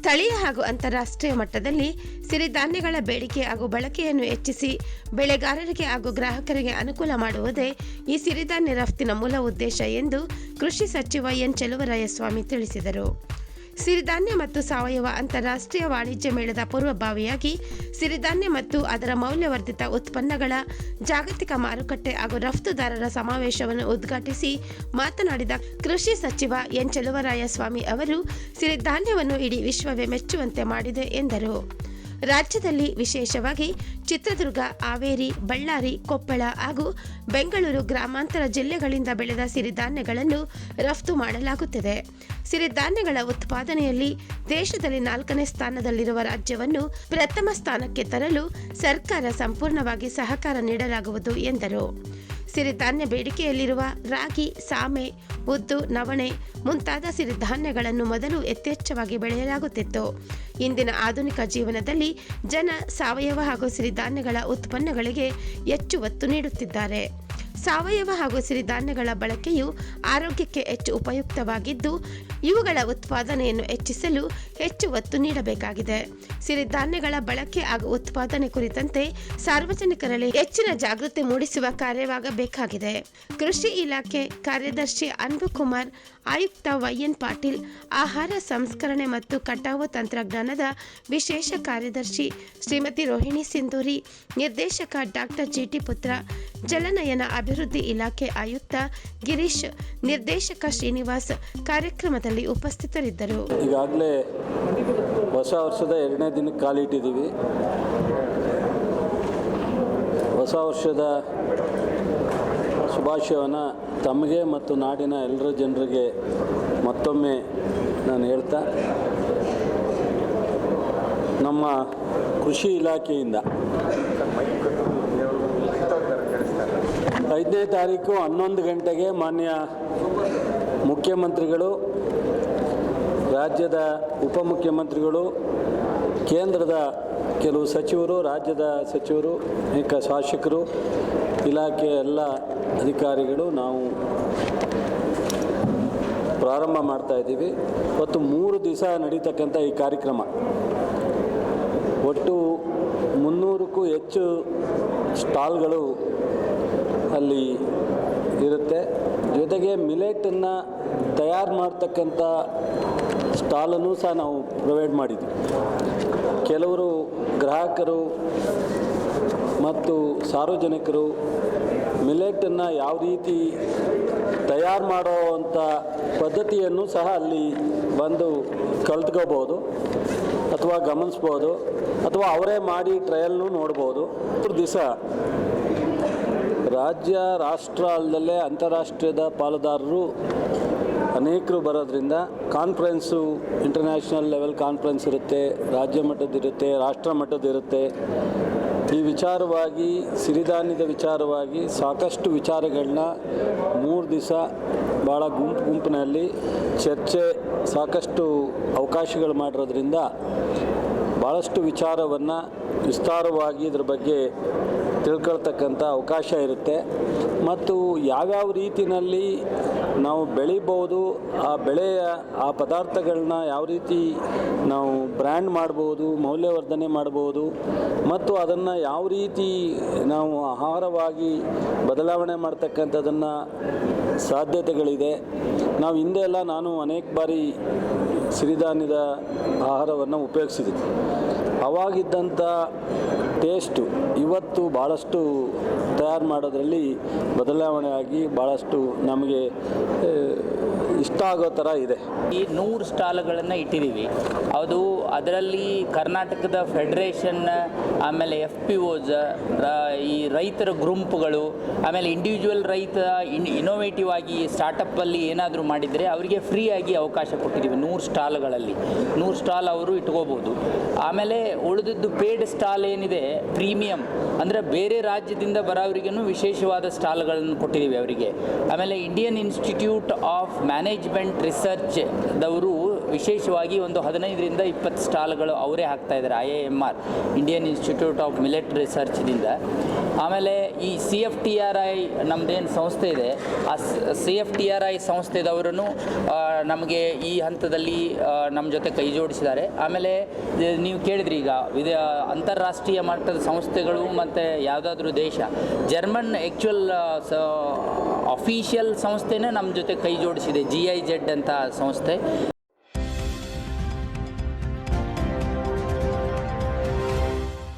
ಸ್ಥಳೀಯ ಹಾಗೂ ಅಂತಾರಾಷ್ಟ್ರೀಯ ಮಟ್ಟದಲ್ಲಿ ಸಿರಿಧಾನ್ಯಗಳ ಬೇಡಿಕೆ ಹಾಗೂ ಬಳಕೆಯನ್ನು ಹೆಚ್ಚಿಸಿ, ಬೆಳೆಗಾರರಿಗೆ ಹಾಗೂ ಗ್ರಾಹಕರಿಗೆ ಅನುಕೂಲ ಮಾಡುವುದೇ ಈ ಸಿರಿಧಾನ್ಯ ರಫ್ತಿನ ಮೂಲ ಉದ್ದೇಶ ಎಂದು ಕೃಷಿ ಸಚಿವ ಎನ್ ಚೆಲುವರಾಯಸ್ವಾಮಿ ತಿಳಿಸಿದರು. ಸಿರಿಧಾನ್ಯ ಮತ್ತು ಸಾವಯವ ಅಂತಾರಾಷ್ಟ್ರೀಯ ವಾಣಿಜ್ಯ ಮೇಳದ ಪೂರ್ವಭಾವಿಯಾಗಿ ಸಿರಿಧಾನ್ಯ ಮತ್ತು ಅದರ ಮೌಲ್ಯವರ್ಧಿತ ಉತ್ಪನ್ನಗಳ ಜಾಗತಿಕ ಮಾರುಕಟ್ಟೆ ಹಾಗೂ ರಫ್ತುದಾರರ ಸಮಾವೇಶವನ್ನು ಉದ್ಘಾಟಿಸಿ ಮಾತನಾಡಿದ ಕೃಷಿ ಸಚಿವ ಎನ್ ಚೆಲುವರಾಯಸ್ವಾಮಿ ಅವರು, ಸಿರಿಧಾನ್ಯವನ್ನು ಇಡೀ ವಿಶ್ವವೇ ಮೆಚ್ಚುವಂತೆ ಮಾಡಿದೆ ಎಂದರು. ರಾಜ್ಯದಲ್ಲಿ ವಿಶೇಷವಾಗಿ ಚಿತ್ರದುರ್ಗ, ಹಾವೇರಿ, ಬಳ್ಳಾರಿ, ಕೊಪ್ಪಳ ಹಾಗೂ ಬೆಂಗಳೂರು ಗ್ರಾಮಾಂತರ ಜಿಲ್ಲೆಗಳಿಂದ ಬೆಳೆದ ಸಿರಿಧಾನ್ಯಗಳನ್ನು ರಫ್ತು ಮಾಡಲಾಗುತ್ತಿದೆ. ಸಿರಿಧಾನ್ಯಗಳ ಉತ್ಪಾದನೆಯಲ್ಲಿ ದೇಶದಲ್ಲಿ ನಾಲ್ಕನೇ ಸ್ಥಾನದಲ್ಲಿರುವ ರಾಜ್ಯವನ್ನು ಪ್ರಥಮ ಸ್ಥಾನಕ್ಕೆ ತರಲು ಸರ್ಕಾರ ಸಂಪೂರ್ಣವಾಗಿ ಸಹಕಾರ ನೀಡಲಾಗುವುದು ಎಂದರು. ಸಿರಿಧಾನ್ಯ ಬೇಡಿಕೆಯಲ್ಲಿರುವ ರಾಗಿ, ಸಾಮೆ ಉದ್ದು ನವಣೆ ಮುಂತಾದ ಸಿರಿಧಾನ್ಯಗಳನ್ನು ಮೊದಲು ಯಥೇಚ್ಛವಾಗಿ ಬೆಳೆಯಲಾಗುತ್ತಿತ್ತು. ಇಂದಿನ ಆಧುನಿಕ ಜೀವನದಲ್ಲಿ ಜನ ಸಾವಯವ ಹಾಗೂ ಸಿರಿಧಾನ್ಯಗಳ ಉತ್ಪನ್ನಗಳಿಗೆ ಹೆಚ್ಚು ಒತ್ತು ನೀಡುತ್ತಿದ್ದಾರೆ. ಸಾವಯವ ಹಾಗೂ ಸಿರಿಧಾನ್ಯಗಳ ಬಳಕೆಯು ಆರೋಗ್ಯಕ್ಕೆ ಹೆಚ್ಚು ಉಪಯುಕ್ತವಾಗಿದ್ದು, ಇವುಗಳ ಉತ್ಪಾದನೆಯನ್ನು ಹೆಚ್ಚಿಸಲು ಹೆಚ್ಚು ಒತ್ತು ನೀಡಬೇಕಾಗಿದೆ. ಸಿರಿಧಾನ್ಯಗಳ ಬಳಕೆ ಹಾಗೂ ಉತ್ಪಾದನೆ ಕುರಿತಂತೆ ಸಾರ್ವಜನಿಕರಲ್ಲಿ ಹೆಚ್ಚಿನ ಜಾಗೃತಿ ಮೂಡಿಸುವ ಕಾರ್ಯವಾಗಬೇಕಾಗಿದೆ. ಕೃಷಿ ಇಲಾಖೆ ಕಾರ್ಯದರ್ಶಿ ಅನ್ಬು ಕುಮಾರ್ ಆಯುಕ್ತ ವೈಎನ್ ಪಾಟೀಲ್, ಆಹಾರ ಸಂಸ್ಕರಣೆ ಮತ್ತು ಕಟಾವು ತಂತ್ರಜ್ಞಾನದ ವಿಶೇಷ ಕಾರ್ಯದರ್ಶಿ ಶ್ರೀಮತಿ ರೋಹಿಣಿ ಸಿಂಧೂರಿ, ನಿರ್ದೇಶಕ ಡಾಕ್ಟರ್ ಜಿಟಿ ಪುತ್ರ, ಜಲನಯನ ಅಭಿವೃದ್ಧಿ ಇಲಾಖೆ ಆಯುಕ್ತ ಗಿರೀಶ್ ನಿರ್ದೇಶಕ ಶ್ರೀನಿವಾಸ್ ಕಾರ್ಯಕ್ರಮದಲ್ಲಿ ಉಪಸ್ಥಿತರಿದ್ದರು. ಈಗಾಗಲೇ ಹೊಸ ವರ್ಷದ ಎರಡನೇ ದಿನಕ್ಕೆ ಕಾಲಿಟ್ಟಿದ್ದೀವಿ ಹೊಸ ವರ್ಷದ ಶುಭಾಶಯವನ್ನು ತಮಗೆ ಮತ್ತು ನಾಡಿನ ಎಲ್ಲರ ಜನರಿಗೆ ಮತ್ತೊಮ್ಮೆ ನಾನು ಹೇಳ್ತಾ, ನಮ್ಮ ಕೃಷಿ ಇಲಾಖೆಯಿಂದ ಐದನೇ ತಾರೀಕು ಹನ್ನೊಂದು ಗಂಟೆಗೆ ಮಾನ್ಯ ಮುಖ್ಯಮಂತ್ರಿಗಳು, ರಾಜ್ಯದ ಉಪಮುಖ್ಯಮಂತ್ರಿಗಳು ಕೇಂದ್ರದ ಕೆಲವು ಸಚಿವರು, ರಾಜ್ಯದ ಸಚಿವರು, ಅನೇಕ ಶಾಸಕರು ಇಲಾಖೆಯ ಎಲ್ಲ ಅಧಿಕಾರಿಗಳು ನಾವು ಪ್ರಾರಂಭ ಮಾಡ್ತಾ ಇದ್ದೀವಿ. ಮತ್ತು ಮೂರು ದಿವಸ ನಡೀತಕ್ಕಂಥ ಈ ಕಾರ್ಯಕ್ರಮ. ಒಟ್ಟು ಮುನ್ನೂರಕ್ಕೂ ಹೆಚ್ಚು ಸ್ಟಾಲ್ಗಳು ಅಲ್ಲಿ ಇರುತ್ತೆ. ಜೊತೆಗೆ ಮಿಲೆಟನ್ನು ತಯಾರು ಮಾಡ್ತಕ್ಕಂಥ ಸ್ಟಾಲನ್ನು ಸಹ ನಾವು ಪ್ರೊವೈಡ್ ಮಾಡಿದ್ವಿ. ಕೆಲವರು ಗ್ರಾಹಕರು ಮತ್ತು ಸಾರ್ವಜನಿಕರು ಮಿಲೆಟನ್ನು ಯಾವ ರೀತಿ ತಯಾರು ಮಾಡೋವಂಥ ಪದ್ಧತಿಯನ್ನು ಸಹ ಅಲ್ಲಿ ಬಂದು ಕಲ್ತ್ಕೋಬೋದು ಅಥವಾ ಗಮನಿಸ್ಬೋದು ಅಥವಾ ಅವರೇ ಮಾಡಿ ಟ್ರಯಲ್ನು ನೋಡ್ಬೋದು. ದಿವಸ ರಾಜ್ಯ, ರಾಷ್ಟ್ರ ಅಲ್ಲದಲ್ಲೇ ಅಂತಾರಾಷ್ಟ್ರೀಯದ ಪಾಲುದಾರರು ಅನೇಕರು ಬರೋದ್ರಿಂದ ಕಾನ್ಫರೆನ್ಸು ಇಂಟರ್ನ್ಯಾಷನಲ್ ಲೆವೆಲ್ ಕಾನ್ಫರೆನ್ಸ್ ಇರುತ್ತೆ, ರಾಜ್ಯ ಮಟ್ಟದಿರುತ್ತೆ ರಾಷ್ಟ್ರ ಮಟ್ಟದಿರುತ್ತೆ ಈ ವಿಚಾರವಾಗಿ, ಸಿರಿಧಾನ್ಯದ ವಿಚಾರವಾಗಿ ಸಾಕಷ್ಟು ವಿಚಾರಗಳನ್ನ ಮೂರು ದಿವಸ ಭಾಳ ಗುಂಪು ಗುಂಪಿನಲ್ಲಿ ಚರ್ಚೆ ಸಾಕಷ್ಟು ಅವಕಾಶಗಳು ಮಾಡಿರೋದ್ರಿಂದ ಭಾಳಷ್ಟು ವಿಚಾರವನ್ನು ವಿಸ್ತಾರವಾಗಿ ಇದ್ರ ಬಗ್ಗೆ ತಿಳ್ಕೊಳ್ತಕ್ಕಂಥ ಅವಕಾಶ ಇರುತ್ತೆ. ಮತ್ತು ಯಾವ್ಯಾವ ರೀತಿಯಲ್ಲಿ ನಾವು ಬೆಳಿಬೋದು ಆ ಬೆಳೆಯ, ಆ ಪದಾರ್ಥಗಳನ್ನ ಯಾವ ರೀತಿ ನಾವು ಬ್ರ್ಯಾಂಡ್ ಮಾಡ್ಬೋದು ಮೌಲ್ಯವರ್ಧನೆ ಮಾಡ್ಬೋದು ಮತ್ತು ಅದನ್ನು ಯಾವ ರೀತಿ ನಾವು ಆಹಾರವಾಗಿ ಬದಲಾವಣೆ ಮಾಡ್ತಕ್ಕಂಥದನ್ನು ಸಾಧ್ಯತೆಗಳಿದೆ. ನಾವು ಹಿಂದೆ ಎಲ್ಲ ನಾನು ಅನೇಕ ಬಾರಿ ಸಿರಿಧಾನ್ಯದ ಆಹಾರವನ್ನು ಉಪಯೋಗಿಸಿದ್ವಿ. ಅವಾಗಿದ್ದಂಥ ಟೇಸ್ಟು ಇವತ್ತು ಭಾಳಷ್ಟು ತಯಾರು ಮಾಡೋದರಲ್ಲಿ ಬದಲಾವಣೆ ಆಗಿ ಭಾಳಷ್ಟು ನಮಗೆ ಇಷ್ಟ ಆಗೋ ಥರ ಇದೆ. ಈ ನೂರು ಸ್ಟಾಲ್ಗಳನ್ನು ಇಟ್ಟಿದ್ದೀವಿ ಅದು ಅದರಲ್ಲಿ ಕರ್ನಾಟಕದ ಫೆಡರೇಷನ್, ಆಮೇಲೆ ಎಫ್ ಪಿ ಓಸ್ ಈ ರೈತರ ಗುಂಪುಗಳು, ಆಮೇಲೆ ಇಂಡಿವಿಜುವಲ್ ರೈತ, ಇನ್ ಇನೋವೇಟಿವ್ ಆಗಿ ಸ್ಟಾರ್ಟಪ್ಪಲ್ಲಿ ಏನಾದರೂ ಮಾಡಿದರೆ ಅವರಿಗೆ ಫ್ರೀ ಆಗಿ ಅವಕಾಶ ಕೊಟ್ಟಿದ್ದೀವಿ ನೂರು ಸ್ಟಾಲ್ಗಳಲ್ಲಿ. ನೂರು ಸ್ಟಾಲ್ ಅವರು ಇಟ್ಕೋಬೋದು. ಆಮೇಲೆ ಉಳಿದಿದ್ದು ಪೇಡ್ ಸ್ಟಾಲ್ ಏನಿದೆ, ಪ್ರೀಮಿಯಂ. ಅಂದರೆ ಬೇರೆ ರಾಜ್ಯದಿಂದ ಬರೋವರಿಗೂ ವಿಶೇಷವಾದ ಸ್ಟಾಲ್ಗಳನ್ನು ಕೊಟ್ಟಿದ್ದೀವಿ ಅವರಿಗೆ. ಆಮೇಲೆ Indian institute of management research ದವರು ವಿಶೇಷವಾಗಿ ಒಂದು ಹದಿನೈದರಿಂದ ಇಪ್ಪತ್ತು ಸ್ಟಾಲ್ಗಳು ಅವರೇ ಹಾಕ್ತಾ ಇದ್ದಾರೆ, I A M R, Indian institute of millet ರಿಸರ್ಚ್ದಿಂದ. ಆಮೇಲೆ ಈ C F T R I ನಮ್ಮದೇನು ಸಂಸ್ಥೆ ಇದೆ, ಆ C F T R I ಸಂಸ್ಥೆದವರು ನಮಗೆ ಈ ಹಂತದಲ್ಲಿ ನಮ್ಮ ಜೊತೆ ಕೈ ಜೋಡಿಸಿದ್ದಾರೆ. ಆಮೇಲೆ ನೀವು ಕೇಳಿದ್ರಿ ಈಗ ವಿದ ಅಂತಾರಾಷ್ಟ್ರೀಯ ಮಟ್ಟದ ಸಂಸ್ಥೆಗಳು ಮತ್ತು ಯಾವುದಾದ್ರೂ ದೇಶ. ಜರ್ಮನ್ ಆ್ಯಕ್ಚುಯಲ್ ಅಫೀಷಿಯಲ್ ಸಂಸ್ಥೆನೇ ನಮ್ಮ ಜೊತೆ ಕೈ ಜೋಡಿಸಿದೆ ಜಿ ಐ ಜೆಡ್ ಅಂತ ಸಂಸ್ಥೆ.